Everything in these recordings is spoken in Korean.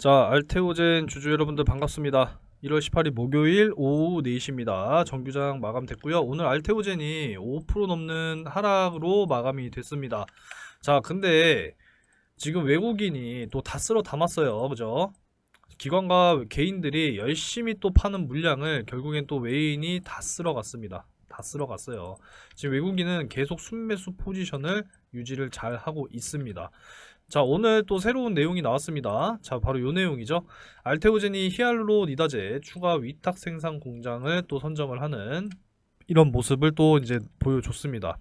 자, 알테오젠 주주 여러분들 반갑습니다. 1월 18일 목요일 오후 4시입니다. 정규장 마감됐고요. 오늘 알테오젠이 5% 넘는 하락으로 마감이 됐습니다. 자, 근데 지금 외국인이 또 다 쓸어 담았어요. 그죠? 기관과 개인들이 열심히 또 파는 물량을 결국엔 또 외인이 다 쓸어 갔습니다. 다 쓸어 갔어요. 지금 외국인은 계속 순매수 포지션을 유지를 잘 하고 있습니다. 자, 오늘 또 새로운 내용이 나왔습니다. 자, 바로 요 내용이죠. 알테오젠이 히알루로니다제 추가 위탁 생산 공장을 또 선정을 하는 이런 모습을 또 이제 보여줬습니다.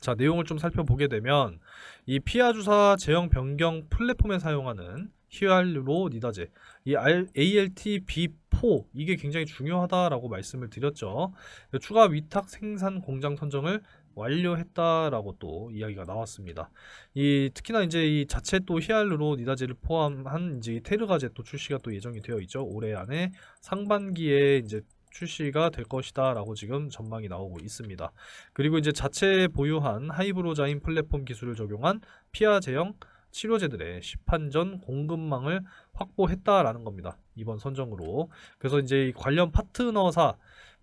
자, 내용을 좀 살펴보게 되면 이 피아 주사 제형 변경 플랫폼에 사용하는 히알루로니다제 이 ALT-B4 이게 굉장히 중요하다라고 말씀을 드렸죠. 추가 위탁 생산 공장 선정을 완료했다라고 또 이야기가 나왔습니다. 이 특히나 이제 이 자체 또 히알루로 니다제를 포함한 이제 이 테르가제 또 출시가 또 예정이 되어 있죠. 올해 안에 상반기에 이제 출시가 될 것이다 라고 지금 전망이 나오고 있습니다. 그리고 이제 자체 보유한 하이브로자인 플랫폼 기술을 적용한 피아 제형 치료제들의 시판전 공급망을 확보했다라는 겁니다. 이번 선정으로. 그래서 이제 이 관련 파트너사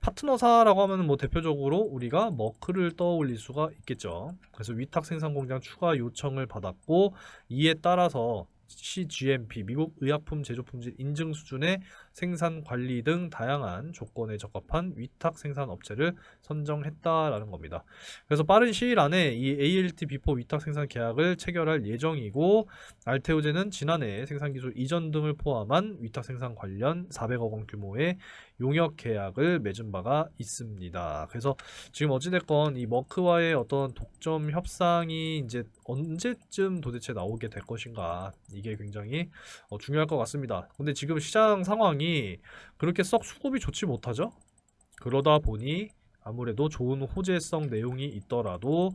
파트너사라고 하면 뭐 대표적으로 우리가 머크를 떠올릴 수가 있겠죠. 그래서 위탁 생산 공장 추가 요청을 받았고 이에 따라서 CGMP 미국 의약품 제조품질 인증 수준의 생산 관리 등 다양한 조건에 적합한 위탁 생산 업체를 선정했다라는 겁니다. 그래서 빠른 시일 안에 이 ALT-B4 위탁 생산 계약을 체결할 예정이고 알테오제는 지난해 생산 기술 이전 등을 포함한 위탁 생산 관련 400억 원 규모의 용역 계약을 맺은 바가 있습니다. 그래서 지금 어찌됐건 이 머크와의 어떤 독점 협상이 이제 언제쯤 도대체 나오게 될 것인가 이게 굉장히 어, 중요할 것 같습니다. 근데 지금 시장 상황이 그렇게 썩 수급이 좋지 못하죠? 그러다 보니 아무래도 좋은 호재성 내용이 있더라도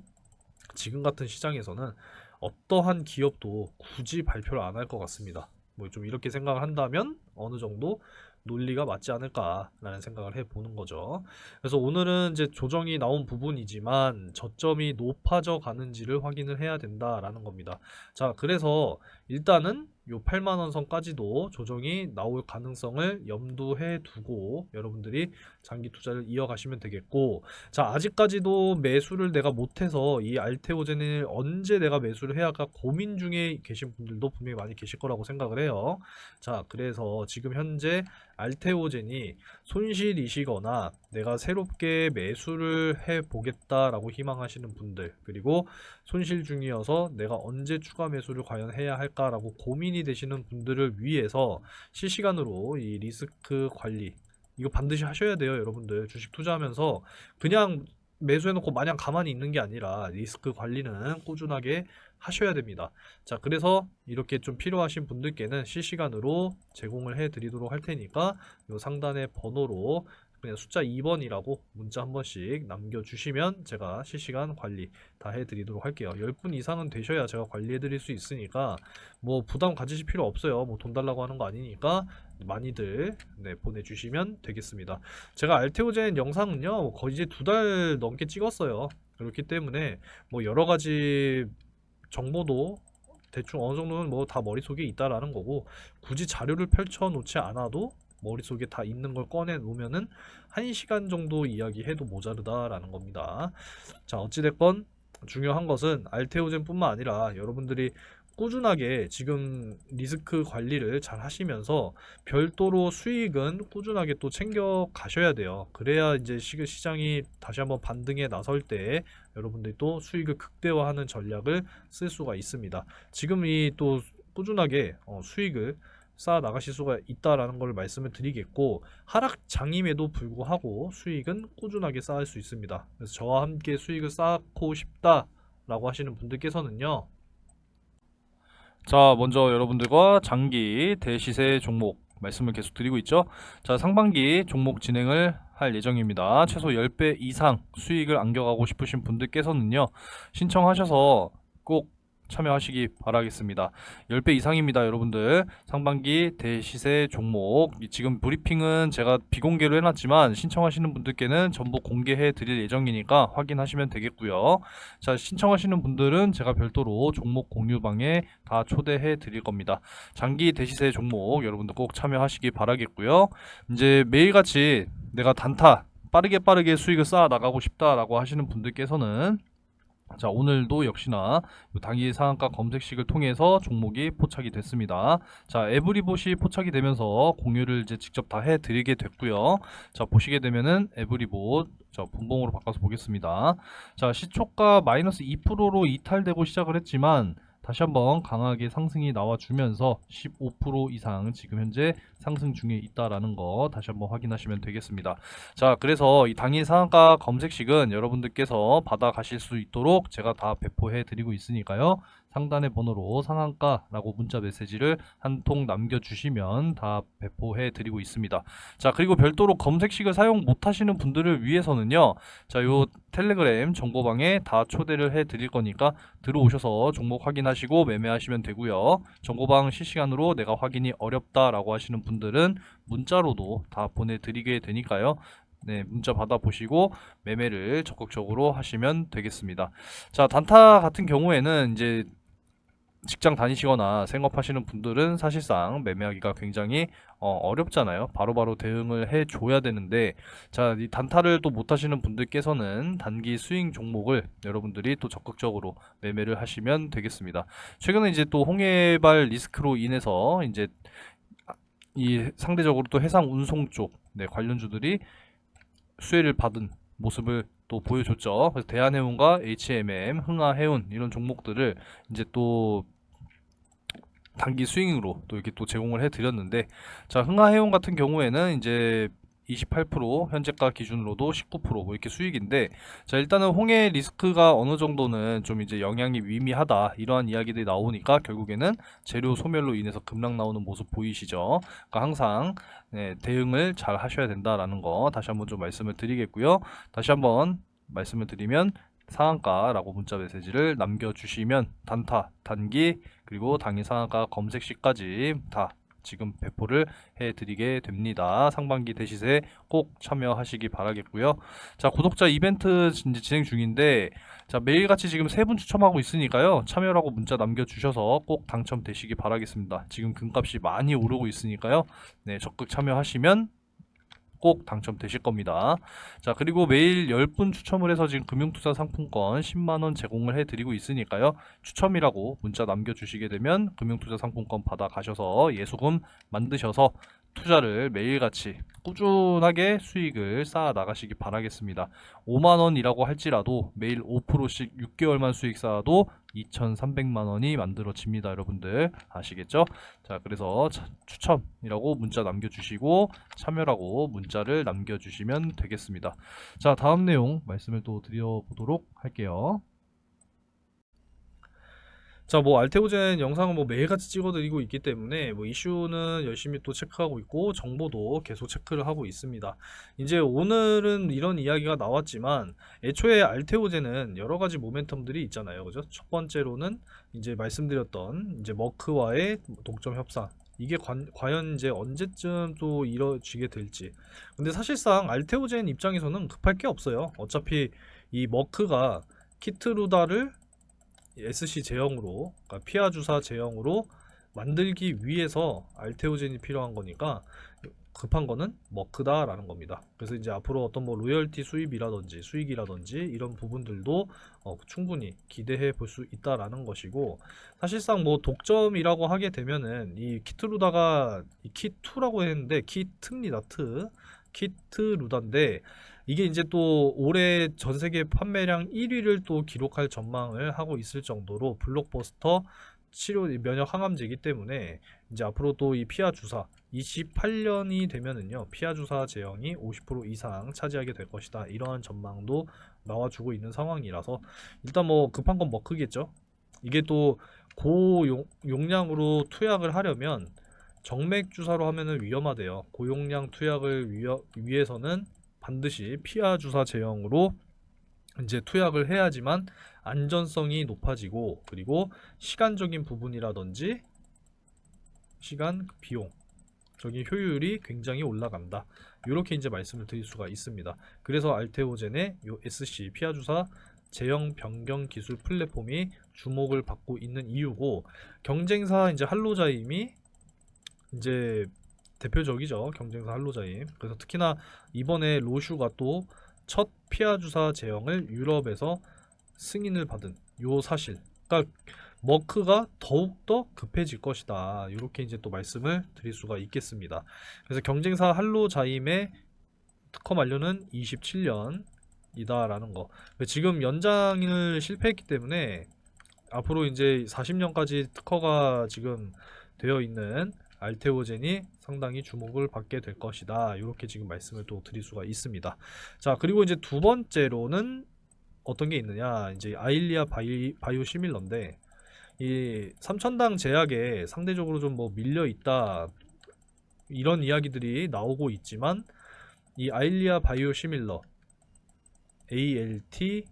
지금 같은 시장에서는 어떠한 기업도 굳이 발표를 안 할 것 같습니다. 뭐 좀 이렇게 생각을 한다면 어느 정도 논리가 맞지 않을까라는 생각을 해보는 거죠. 그래서 오늘은 이제 조정이 나온 부분이지만 저점이 높아져 가는지를 확인을 해야 된다라는 겁니다. 자, 그래서 일단은 요 8만 원 선까지도 조정이 나올 가능성을 염두해 두고 여러분들이 장기 투자를 이어가시면 되겠고 자 아직까지도 매수를 내가 못해서 이 알테오젠을 언제 내가 매수를 해야 할까 고민 중에 계신 분들도 분명히 많이 계실 거라고 생각을 해요. 자 그래서 지금 현재 알테오젠이 손실이시거나 내가 새롭게 매수를 해 보겠다라고 희망하시는 분들 그리고 손실 중이어서 내가 언제 추가 매수를 과연 해야 할까라고 고민이 되시는 분들을 위해서 실시간으로 이 리스크 관리 이거 반드시 하셔야 돼요, 여러분들. 주식 투자하면서 그냥 매수해놓고 마냥 가만히 있는 게 아니라 리스크 관리는 꾸준하게 하셔야 됩니다. 자, 그래서 이렇게 좀 필요하신 분들께는 실시간으로 제공을 해 드리도록 할 테니까 요 상단의 번호로 그냥 숫자 2번이라고 문자 한 번씩 남겨주시면 제가 실시간 관리 다 해드리도록 할게요. 10분 이상은 되셔야 제가 관리해드릴 수 있으니까 뭐 부담 가지실 필요 없어요. 뭐 돈 달라고 하는 거 아니니까 많이들 네, 보내주시면 되겠습니다. 제가 알테오젠 영상은요 거의 이제 두 달 넘게 찍었어요. 그렇기 때문에 뭐 여러 가지 정보도 대충 어느 정도는 뭐 다 머릿속에 있다라는 거고 굳이 자료를 펼쳐 놓지 않아도 머릿속에 다 있는 걸 꺼내 놓으면은 1시간 정도 이야기해도 모자르다라는 겁니다. 자, 어찌됐건 중요한 것은 알테오젠뿐만 아니라 여러분들이 꾸준하게 지금 리스크 관리를 잘 하시면서 별도로 수익은 꾸준하게 또 챙겨 가셔야 돼요. 그래야 이제 시- 시장이 다시 한번 반등에 나설 때 여러분들이 또 수익을 극대화하는 전략을 쓸 수가 있습니다. 지금 이 또 꾸준하게 어, 수익을 쌓아 나가실 수가 있다라는 걸 말씀을 드리겠고 하락장임에도 불구하고 수익은 꾸준하게 쌓을 수 있습니다. 그래서 저와 함께 수익을 쌓고 싶다라고 하시는 분들께서는요. 자, 먼저 여러분들과 장기 대시세 종목 말씀을 계속 드리고 있죠. 자, 상반기 종목 진행을 할 예정입니다. 최소 10배 이상 수익을 안겨가고 싶으신 분들께서는요. 신청하셔서 꼭 참여하시기 바라겠습니다. 10배 이상입니다, 여러분들. 상반기 대시세 종목. 이 지금 브리핑은 제가 비공개로 해놨지만 신청하시는 분들께는 전부 공개해 드릴 예정이니까 확인하시면 되겠고요. 자, 신청하시는 분들은 제가 별도로 종목 공유방에 다 초대해 드릴 겁니다. 장기 대시세 종목 여러분들 꼭 참여하시기 바라겠고요. 이제 매일같이 내가 단타 빠르게 빠르게 수익을 쌓아 나가고 싶다라고 하시는 분들께서는 자 오늘도 역시나 요 당일 상한가 검색식을 통해서 종목이 포착이 됐습니다. 자 에브리봇이 포착이 되면서 공유를 이제 직접 다 해드리게 됐고요. 자 보시게 되면은 에브리봇 자 분봉으로 바꿔서 보겠습니다. 자 시초가 마이너스 2%로 이탈되고 시작을 했지만 다시 한번 강하게 상승이 나와주면서 15% 이상 지금 현재 상승 중에 있다라는 거 다시 한번 확인하시면 되겠습니다. 자, 그래서 이 당일 상한가 검색식은 여러분들께서 받아가실 수 있도록 제가 다 배포해 드리고 있으니까요. 상단의 번호로 상한가라고 문자 메시지를 한 통 남겨주시면 다 배포해 드리고 있습니다. 자, 그리고 별도로 검색식을 사용 못 하시는 분들을 위해서는요. 자, 요 텔레그램 정보방에 다 초대를 해 드릴 거니까 들어오셔서 종목 확인하시고 매매하시면 되고요. 정보방 실시간으로 내가 확인이 어렵다라고 하시는 분들은 문자로도 다 보내드리게 되니까요. 네, 문자 받아보시고 매매를 적극적으로 하시면 되겠습니다. 자, 단타 같은 경우에는 이제 직장 다니시거나 생업하시는 분들은 사실상 매매하기가 굉장히 어, 렵잖아요 바로바로 대응을 해 줘야 되는데 자, 이 단타를 또 못 하시는 분들께서는 단기 스윙 종목을 여러분들이 또 적극적으로 매매를 하시면 되겠습니다. 최근에 이제 또 홍해발 리스크로 인해서 이제 이 상대적으로 또 해상 운송 쪽 네, 관련주들이 수혜를 받은 모습을 또 보여줬죠. 그래서 대한해운과 HMM, 흥하해운 이런 종목들을 이제 또 단기 스윙으로 또 이렇게 또 제공을 해드렸는데 자 흥하해운 같은 경우에는 이제 28% 현재가 기준으로도 19%뭐 이렇게 수익인데 자 일단은 홍해 리스크가 어느 정도는 좀 이제 영향이 위미하다 이러한 이야기들이 나오니까 결국에는 재료 소멸로 인해서 급락 나오는 모습 보이시죠? 그러니까 항상 네, 대응을 잘 하셔야 된다라는 거 다시 한번 좀 말씀을 드리겠고요. 다시 한번 말씀을 드리면 상한가라고 문자 메시지를 남겨주시면 단타, 단기 그리고 당일 상한가 검색시까지 다 지금 배포를 해드리게 됩니다. 상반기 대시세 꼭 참여하시기 바라겠고요. 자 구독자 이벤트 진행 중인데 자 매일같이 지금 세 분 추첨하고 있으니까요. 참여라고 문자 남겨주셔서 꼭 당첨되시기 바라겠습니다. 지금 금값이 많이 오르고 있으니까요. 네 적극 참여하시면 꼭 당첨되실 겁니다. 자, 그리고 매일 10분 추첨을 해서 지금 금융투자 상품권 10만원 제공을 해드리고 있으니까요. 추첨이라고 문자 남겨주시게 되면 금융투자 상품권 받아 가셔서 예수금 만드셔서 투자를 매일같이 꾸준하게 수익을 쌓아 나가시기 바라겠습니다. 5만 원이라고 할지라도 매일 5%씩 6개월만 수익 쌓아도 2,300만 원이 만들어집니다, 여러분들. 아시겠죠? 자, 그래서 차- 추첨이라고 문자 남겨주시고 참여라고 문자를 남겨주시면 되겠습니다. 자, 다음 내용 말씀을 또 드려보도록 할게요. 자, 뭐 알테오젠 영상은 뭐 매일같이 찍어드리고 있기 때문에 뭐 이슈는 열심히 또 체크하고 있고 정보도 계속 체크를 하고 있습니다. 이제 오늘은 이런 이야기가 나왔지만 애초에 알테오젠은 여러 가지 모멘텀들이 있잖아요. 그죠? 첫 번째로는 이제 말씀드렸던 이제 머크와의 독점 협상 이게 관- 과연 이제 언제쯤 또 이뤄지게 될지. 근데 사실상 알테오젠 입장에서는 급할 게 없어요. 어차피 이 머크가 키트루다를 SC 제형으로 그러니까 피아 주사 제형으로 만들기 위해서 알테오젠이 필요한 거니까 급한 거는 머크다라는 겁니다. 그래서 이제 앞으로 어떤 뭐 로열티 수입이라든지 수익이라든지 이런 부분들도 어, 충분히 기대해 볼 수 있다라는 것이고 사실상 뭐 독점이라고 하게 되면은 이 키트루다가 이 키2라고 했는데 키트입니다. 트 키트루다인데 이게 이제 또 올해 전 세계 판매량 1위를 또 기록할 전망을 하고 있을 정도로 블록버스터 치료 면역 항암제이기 때문에 이제 앞으로 또 이 피하 주사 28년이 되면은요 피하 주사 제형이 50% 이상 차지하게 될 것이다. 이러한 전망도 나와주고 있는 상황이라서 일단 뭐 급한 건 뭐 크겠죠? 이게 또 고용량으로 투약을 하려면 정맥 주사로 하면은 위험하대요. 고용량 투약을 위하, 위해서는 반드시 피하 주사 제형으로 이제 투약을 해야지만 안전성이 높아지고 그리고 시간적인 부분이라든지 시간 비용 적인 효율이 굉장히 올라간다. 이렇게 이제 말씀을 드릴 수가 있습니다. 그래서 알테오젠의 요 SC 피하 주사 제형 변경 기술 플랫폼이 주목을 받고 있는 이유고 경쟁사 이제 할로자임이 이제 대표적이죠. 경쟁사 할로자임. 그래서 특히나 이번에 로슈가 또 첫 피하 주사 제형을 유럽에서 승인을 받은 요 사실. 그러니까 머크가 더욱더 급해질 것이다. 이렇게 이제 또 말씀을 드릴 수가 있겠습니다. 그래서 경쟁사 할로자임의 특허 만료는 27년이다라는 거. 지금 연장을 실패했기 때문에 앞으로 이제 40년까지 특허가 지금 되어 있는 알테오젠이 상당히 주목을 받게 될 것이다. 이렇게 지금 말씀을 또 드릴 수가 있습니다. 자, 그리고 이제 두 번째로는 어떤 게 있느냐? 이제 아일리아 바이, 바이오 시밀러인데 이 삼천당 제약에 상대적으로 좀 뭐 밀려 있다 이런 이야기들이 나오고 있지만 이 아일리아 바이오 시밀러 ALT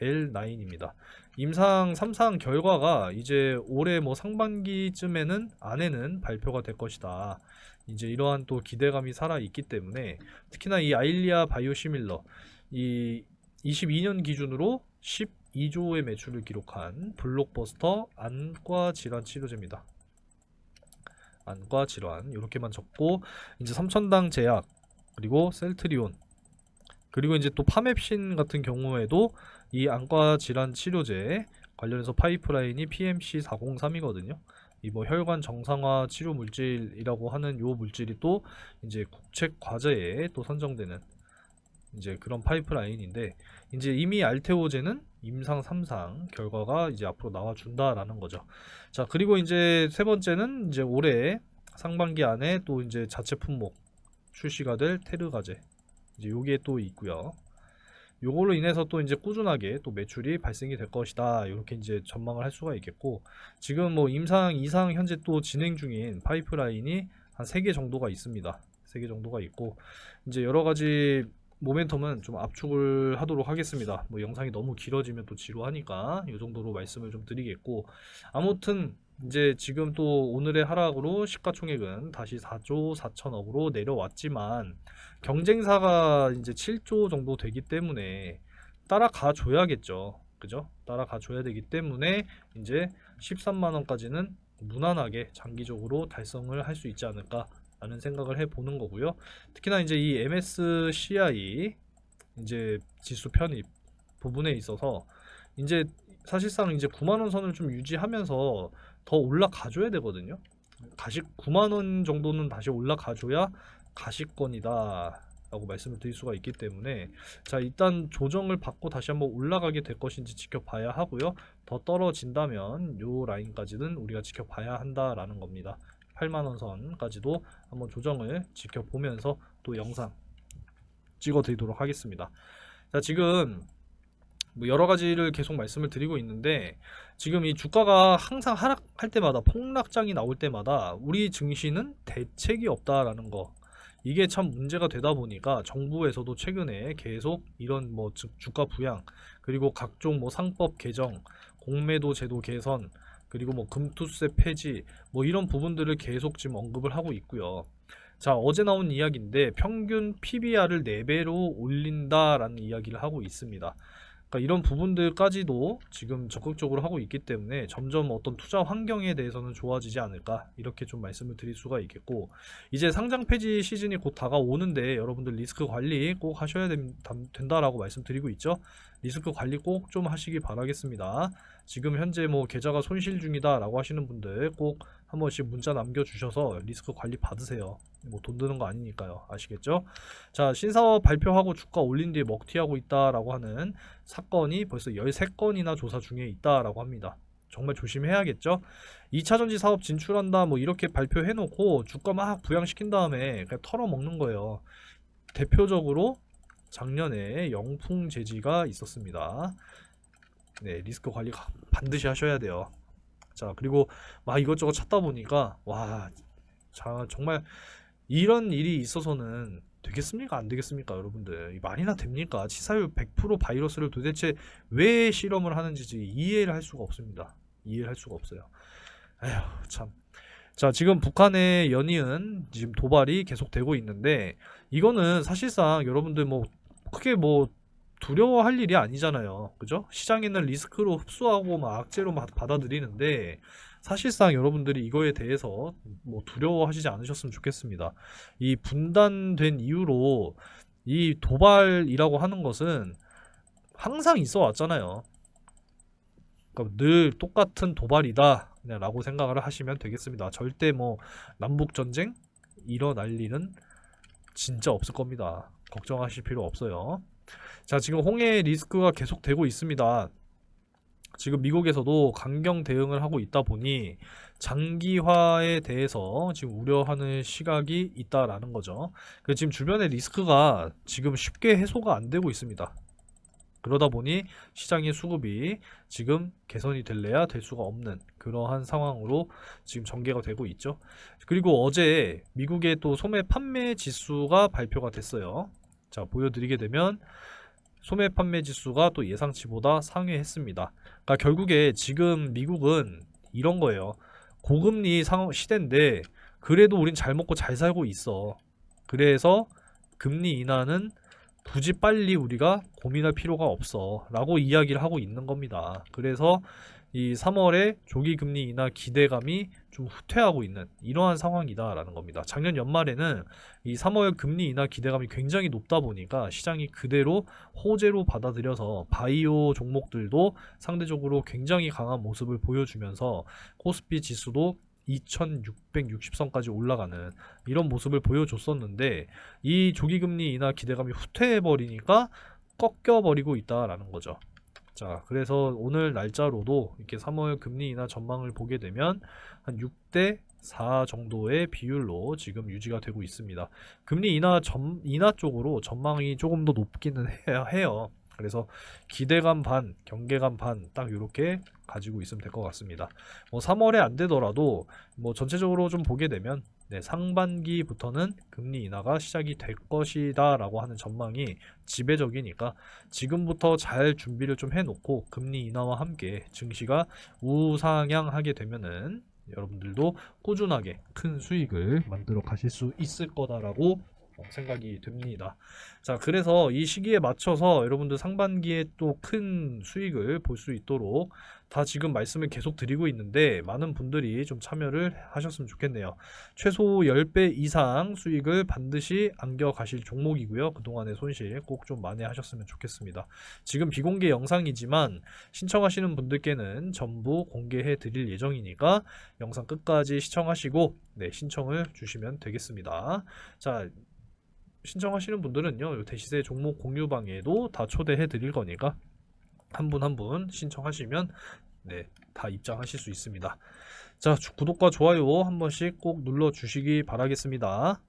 L9입니다. 임상 3상 결과가 이제 올해 뭐 상반기쯤에는 안에는 발표가 될 것이다. 이제 이러한 또 기대감이 살아 있기 때문에 특히나 이 아일리아 바이오 시밀러 이 22년 기준으로 12조의 매출을 기록한 블록버스터 안과 질환 치료제입니다. 안과 질환 이렇게만 적고 이제 삼천당 제약 그리고 셀트리온 그리고 이제 또 파맵신 같은 경우에도 이 안과 질환 치료제 관련해서 파이프라인이 PMC 403이거든요. 이 뭐 혈관 정상화 치료 물질이라고 하는 요 물질이 또 이제 국책 과제에 또 선정되는 이제 그런 파이프라인인데 이제 이미 알테오제는 임상 3상 결과가 이제 앞으로 나와 준다라는 거죠. 자, 그리고 이제 세 번째는 이제 올해 상반기 안에 또 이제 자체 품목 출시가 될 테르가제. 이제 요게 또 있고요. 요걸로 인해서 또 이제 꾸준하게 또 매출이 발생이 될 것이다. 이렇게 이제 전망을 할 수가 있겠고 지금 뭐 임상 이상 현재 또 진행 중인 파이프라인이 한세개 정도가 있습니다. 세개 정도가 있고 이제 여러 가지 모멘텀은 좀 압축을 하도록 하겠습니다. 뭐 영상이 너무 길어지면 또 지루하니까 이 정도로 말씀을 좀 드리겠고 아무튼 이제 지금 또 오늘의 하락으로 시가총액은 다시 4조 4천억으로 내려왔지만 경쟁사가 이제 7조 정도 되기 때문에 따라가 줘야겠죠. 그죠? 따라가 줘야 되기 때문에 이제 13만 원까지는 무난하게 장기적으로 달성을 할 수 있지 않을까 라는 생각을 해 보는 거고요. 특히나 이제 이 MSCI 이제 지수 편입 부분에 있어서 이제 사실상 이제 9만 원 선을 좀 유지하면서 더 올라가 줘야 되거든요. 가식 9만 원 정도는 다시 올라가 줘야 가식권이다. 라고 말씀을 드릴 수가 있기 때문에 자 일단 조정을 받고 다시 한번 올라가게 될 것인지 지켜봐야 하고요 더 떨어진다면 요 라인까지는 우리가 지켜봐야 한다라는 겁니다 8만원 선까지도 한번 조정을 지켜보면서 또 영상 찍어 드리도록 하겠습니다. 자, 지금 뭐 여러 가지를 계속 말씀을 드리고 있는데 지금 이 주가가 항상 하락할 때마다 폭락장이 나올 때마다 우리 증시는 대책이 없다라는 거 이게 참 문제가 되다 보니까 정부에서도 최근에 계속 이런 뭐 주- 주가 부양 그리고 각종 뭐 상법 개정 공매도 제도 개선 그리고 뭐 금투세 폐지 뭐 이런 부분들을 계속 지금 언급을 하고 있고요. 자, 어제 나온 이야기인데 평균 PBR을 4배로 올린다라는 이야기를 하고 있습니다. 그러니까 이런 부분들까지도 지금 적극적으로 하고 있기 때문에 점점 어떤 투자 환경에 대해서는 좋아지지 않을까 이렇게 좀 말씀을 드릴 수가 있겠고 이제 상장 폐지 시즌이 곧 다가오는데 여러분들 리스크 관리 꼭 하셔야 된- 된다라고 말씀드리고 있죠. 리스크 관리 꼭 좀 하시기 바라겠습니다. 지금 현재 뭐 계좌가 손실 중이다 라고 하시는 분들 꼭 한 번씩 문자 남겨주셔서 리스크 관리 받으세요. 뭐 돈 드는 거 아니니까요. 아시겠죠? 자, 신사업 발표하고 주가 올린 뒤에 먹튀하고 있다 라고 하는 사건이 벌써 13건이나 조사 중에 있다 라고 합니다. 정말 조심해야겠죠? 2차 전지 사업 진출한다 뭐 이렇게 발표해 놓고 주가 막 부양시킨 다음에 그냥 털어먹는 거예요. 대표적으로 작년에 영풍 재지가 있었습니다. 네, 리스크 관리 가- 반드시 하셔야 돼요. 자, 그리고 막 이것저것 찾다 보니까 와, 자, 정말 이런 일이 있어서는 되겠습니까? 안 되겠습니까? 여러분들 이 말이나 됩니까? 치사율 100% 바이러스를 도대체 왜 실험을 하는지 이해를 할 수가 없습니다. 이해를 할 수가 없어요. 에휴 참. 자 지금 북한의 연이은 지금 도발이 계속되고 있는데 이거는 사실상 여러분들 뭐 크게 뭐 두려워할 일이 아니잖아요. 그죠? 시장에 있는 리스크로 흡수하고 막 악재로 막 받아들이는데 사실상 여러분들이 이거에 대해서 뭐 두려워하시지 않으셨으면 좋겠습니다. 이 분단된 이유로 이 도발이라고 하는 것은 항상 있어 왔잖아요. 그러니까 늘 똑같은 도발이다. 라고 생각을 하시면 되겠습니다. 절대 뭐 남북 전쟁 일어날 일은 진짜 없을 겁니다. 걱정하실 필요 없어요. 자, 지금 홍해 리스크가 계속되고 있습니다. 지금 미국에서도 강경 대응을 하고 있다 보니 장기화에 대해서 지금 우려하는 시각이 있다라는 거죠. 그 지금 주변의 리스크가 지금 쉽게 해소가 안 되고 있습니다. 그러다 보니 시장의 수급이 지금 개선이 될래야 될 수가 없는 그러한 상황으로 지금 전개가 되고 있죠. 그리고 어제 미국의 또 소매 판매 지수가 발표가 됐어요. 자, 보여드리게 되면 소매 판매 지수가 또 예상치보다 상회했습니다. 그러니까 결국에 지금 미국은 이런 거예요. 고금리 상 시대인데 그래도 우린 잘 먹고 잘 살고 있어. 그래서 금리 인하는 굳이 빨리 우리가 고민할 필요가 없어. 라고 이야기를 하고 있는 겁니다. 그래서 이 3월에 조기 금리 인하 기대감이 좀 후퇴하고 있는 이러한 상황이다라는 겁니다. 작년 연말에는 이 3월 금리 인하 기대감이 굉장히 높다 보니까 시장이 그대로 호재로 받아들여서 바이오 종목들도 상대적으로 굉장히 강한 모습을 보여주면서 코스피 지수도 2660선까지 올라가는 이런 모습을 보여줬었는데 이 조기금리 인하 기대감이 후퇴해버리니까 꺾여버리고 있다라는 거죠. 자, 그래서 오늘 날짜로도 이렇게 3월 금리 인하 전망을 보게 되면 한 6대 4 정도의 비율로 지금 유지가 되고 있습니다. 금리 인하 전, 인하 쪽으로 전망이 조금 더 높기는 해요. 그래서 기대감 반, 경계감 반 딱 이렇게 가지고 있으면 될 것 같습니다. 뭐 3월에 안 되더라도 뭐 전체적으로 좀 보게 되면 네, 상반기부터는 금리 인하가 시작이 될 것이다 라고 하는 전망이 지배적이니까 지금부터 잘 준비를 좀 해놓고 금리 인하와 함께 증시가 우상향하게 되면은 여러분들도 꾸준하게 큰 수익을 만들어 가실 수 있을 거다라고 어, 생각이 듭니다. 자, 그래서 이 시기에 맞춰서 여러분들 상반기에 또 큰 수익을 볼 수 있도록 다 지금 말씀을 계속 드리고 있는데 많은 분들이 좀 참여를 하셨으면 좋겠네요. 최소 10배 이상 수익을 반드시 안겨 가실 종목이고요. 그동안의 손실 꼭 좀 만회하셨으면 좋겠습니다. 지금 비공개 영상이지만 신청하시는 분들께는 전부 공개해 드릴 예정이니까 영상 끝까지 시청하시고 네, 신청을 주시면 되겠습니다. 자, 신청하시는 분들은요, 요 대시세 종목 공유방에도 다 초대해 드릴 거니까 한 분 한분 신청하시면 네, 다 입장하실 수 있습니다. 자, 주- 구독과 좋아요 한 번씩 꼭 눌러 주시기 바라겠습니다.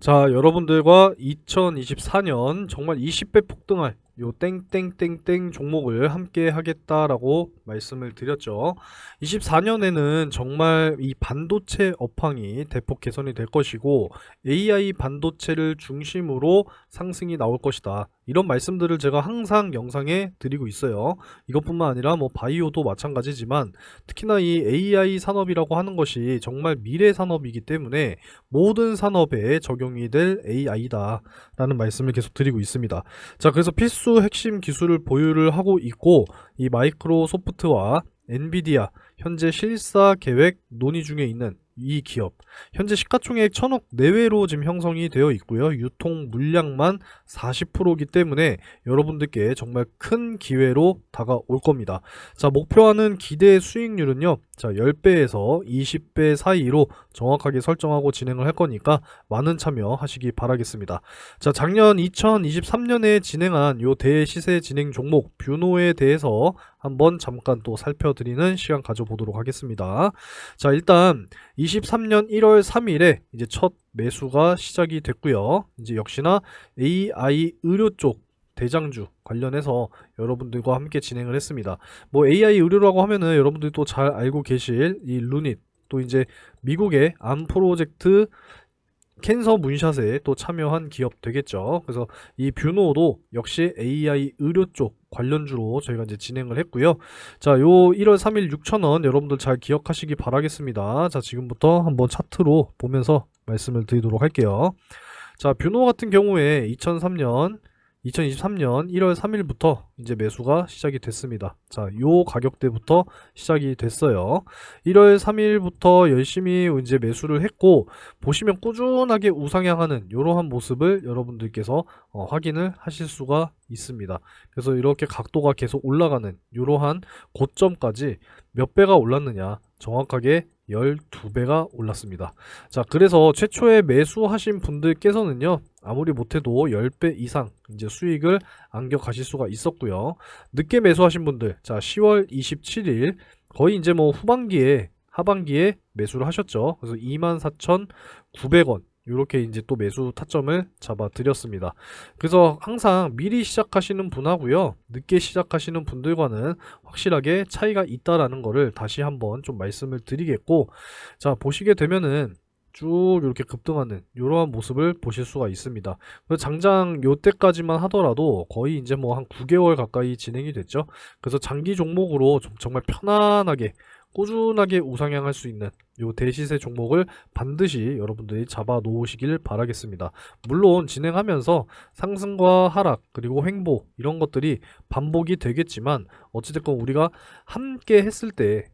자, 여러분들과 2024년 정말 20배 폭등할 요 땡땡땡땡 종목을 함께 하겠다라고 말씀을 드렸죠. 24년에는 정말 이 반도체 업황이 대폭 개선이 될 것이고 AI 반도체를 중심으로 상승이 나올 것이다. 이런 말씀들을 제가 항상 영상에 드리고 있어요. 이것뿐만 아니라 뭐 바이오도 마찬가지지만 특히나 이 AI 산업이라고 하는 것이 정말 미래 산업이기 때문에 모든 산업에 적용이 될 AI다 라는 말씀을 계속 드리고 있습니다. 자, 그래서 필수 핵심 기술을 보유를 하고 있고 이 마이크로소프트와 엔비디아 현재 실사 계획 논의 중에 있는 이 기업 현재 시가총액 천억 내외로 지금 형성이 되어 있고요. 유통 물량만 40%이기 때문에 여러분들께 정말 큰 기회로 다가올 겁니다. 자, 목표하는 기대 수익률은요. 자, 10배에서 20배 사이로 정확하게 설정하고 진행을 할 거니까 많은 참여하시기 바라겠습니다. 자, 작년 2023년에 진행한 요 대시세 진행 종목 뷰노에 대해서 한번 잠깐 또 살펴드리는 시간 가져보도록 하겠습니다. 자, 일단 23년 1월 3일에 이제 첫 매수가 시작이 됐고요. 이제 역시나 AI 의료 쪽 대장주 관련해서 여러분들과 함께 진행을 했습니다. 뭐 AI 의료라고 하면은 여러분들이 또 잘 알고 계실 이 루닛 또 이제 미국의 암 프로젝트 캔서 문샷에 또 참여한 기업 되겠죠. 그래서 이 뷰노도 역시 AI 의료 쪽 관련주로 저희가 이제 진행을 했고요. 자, 요 1월 3일 6,000원 여러분들 잘 기억하시기 바라겠습니다. 자, 지금부터 한번 차트로 보면서 말씀을 드리도록 할게요. 자, 뷰노 같은 경우에 2003년 2023년 1월 3일부터 이제 매수가 시작이 됐습니다. 자, 요 가격대부터 시작이 됐어요. 1월 3일부터 열심히 이제 매수를 했고 보시면 꾸준하게 우상향하는 이러한 모습을 여러분들께서 어, 확인을 하실 수가 있습니다. 그래서 이렇게 각도가 계속 올라가는 이러한 고점까지 몇 배가 올랐느냐 정확하게 12배가 올랐습니다. 자, 그래서 최초에 매수하신 분들께서는요, 아무리 못해도 10배 이상 이제 수익을 안겨 가실 수가 있었고요. 늦게 매수하신 분들, 자, 10월 27일 거의 이제 뭐 후반기에 하반기에 매수를 하셨죠. 그래서 24,900원 이렇게 이제 또 매수 타점을 잡아 드렸습니다. 그래서 항상 미리 시작하시는 분하고요. 늦게 시작하시는 분들과는 확실하게 차이가 있다라는 거를 다시 한번 좀 말씀을 드리겠고 자, 보시게 되면은 쭉 이렇게 급등하는 이러한 모습을 보실 수가 있습니다. 장장 요때까지만 하더라도 거의 이제 뭐 한 9개월 가까이 진행이 됐죠. 그래서 장기 종목으로 좀 정말 편안하게 꾸준하게 우상향할 수 있는 요 대시세 종목을 반드시 여러분들이 잡아 놓으시길 바라겠습니다. 물론 진행하면서 상승과 하락 그리고 횡보 이런 것들이 반복이 되겠지만 어찌됐건 우리가 함께 했을 때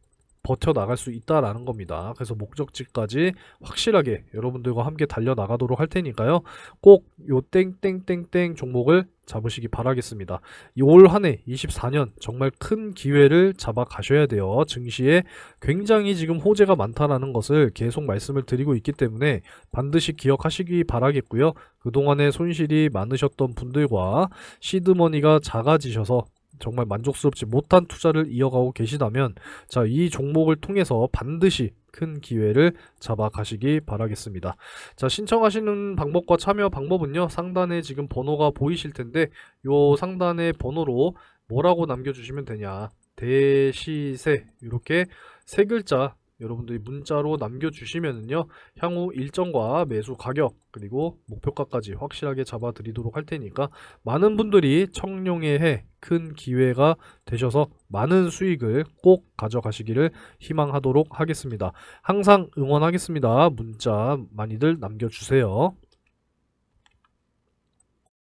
버텨 나갈 수 있다라는 겁니다. 그래서 목적지까지 확실하게 여러분들과 함께 달려 나가도록 할 테니까요. 꼭 요 땡땡땡땡 종목을 잡으시기 바라겠습니다. 올 한해 24년 정말 큰 기회를 잡아 가셔야 돼요. 증시에 굉장히 지금 호재가 많다라는 것을 계속 말씀을 드리고 있기 때문에 반드시 기억하시기 바라겠고요. 그동안에 손실이 많으셨던 분들과 시드머니가 작아지셔서 정말 만족스럽지 못한 투자를 이어가고 계시다면 자, 이 종목을 통해서 반드시 큰 기회를 잡아 가시기 바라겠습니다. 자, 신청하시는 방법과 참여 방법은요. 상단에 지금 번호가 보이실 텐데 요 상단의 번호로 뭐라고 남겨 주시면 되냐? 대시세 이렇게 세 글자 여러분들이 문자로 남겨주시면은요 향후 일정과 매수 가격 그리고 목표가까지 확실하게 잡아드리도록 할 테니까 많은 분들이 청룡의 해 큰 기회가 되셔서 많은 수익을 꼭 가져가시기를 희망하도록 하겠습니다. 항상 응원하겠습니다. 문자 많이들 남겨주세요.